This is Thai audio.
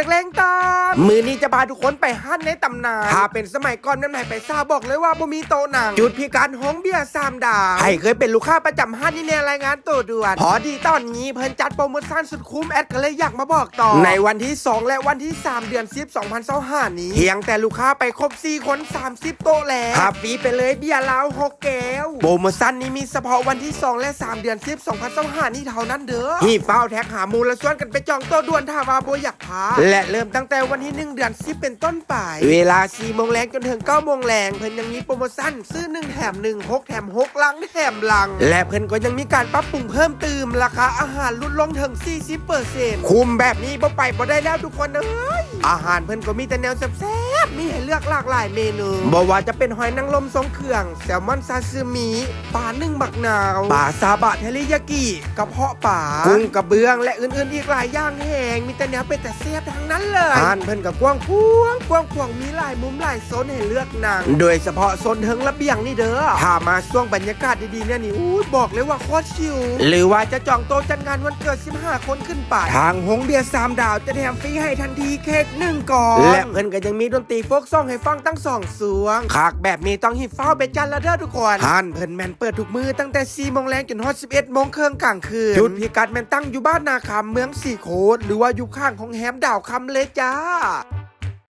นักเลงตอน มือนี้จะพาทุกคนไปห้านในตำนานถ้าเป็นสมัยก่อนแม่นไหนไปทราบบอกเลยว่าบ่มีโตะหนัง จุดพิการห้องเบียร์สามดาวใครเคยเป็นลูกค้าประจำห้านนี่แน่รายงานตัวด่วน พอดีตอนนี้เพิ่นจัดโปรโมชั่นสุดคุ้มแอดก็เลยอยากมาบอกต่อ ในวันที่ 2 และวันที่ 3 เดือน10 2025นี้เพียงแต่ลูกค้าไปครบ 4 คน 30 โต๊ะแล้วขับฟรีไปเลยเบียร์ลาว6แก้ว โปรโมชั่นนี้มีเฉพาะวันที่ 2 และ 3 เดือน10 2025นี้เท่านั้นเด้อหีบเฝ้าแท็กหามูลและส่วนกันไปจองโต๊ะด่วนถ้าว่าบ่อยากพาและเริ่มตั้งแต่วันที่1เดือน10เป็นต้นไป เวลา4โมงแรงจนถึง9โมงแรงเพิ่นยังมีโปรโมชั่นซื้อ1แถม1 6แถม6ลังแถมลัง และเพิ่นก็ยังมีการปรับปรุงเพิ่มเติมราคาอาหารลดลงถึง 40%คุ้มแบบนี้บ่ไปบ่ได้แล้วทุกคนเอ้ยอาหารเพิ่นก็มีแต่แนวแซ่บๆมีให้เลือกหลากหลายเมนูบ่ว่าจะเป็นหอยนางรมทรงเครื่อง แซลมอนซาซิมิปลานึ่งบักนาวปลาซาบะเทริยากิกระเพาะปลากุ้งกระเบื้องและอื่นๆอีกหลายอย่างแห่งมีแต่แนวเป็นแต่แซ่บทั้งนั้นเลยอาหารเพิ่นก็กว้างขวางกว้างขวางมีหลายมุมหลายโซนให้เลือกนั่งโดยเฉพาะโซนเทิงระเบียงนี่เด้อถ้ามาช่วงบรรยากาศดีๆเนี่ยนี่อู้ยบอกเลยว่าโคตรชิลหรือว่าจะจองโต๊ะจัดงานวันเกิด 15 คนขึ้นไป ทางหงเบียร์สามดาวจะแถมฟรีให้ทันทีเค้กหนึ่งก่อนและเพิ่นก็ยังมีดนตรีโฟกซองให้ฟังตั้งสองสวงขากแบบนี้ต้องหิบเฝ้าไปจันละเด้อทุกคนท่านเพิ่นแมนเปิดทุกมือตั้งแต่4โมงแรงจนฮอด11โมงเครื่องกลางคืนจุดพิกัดแมนตั้งอยู่บ้านนาคำเมืองสี่โคดหรือว่าอยู่ข้างของแฮมดาวคำเลยจ้า Ah!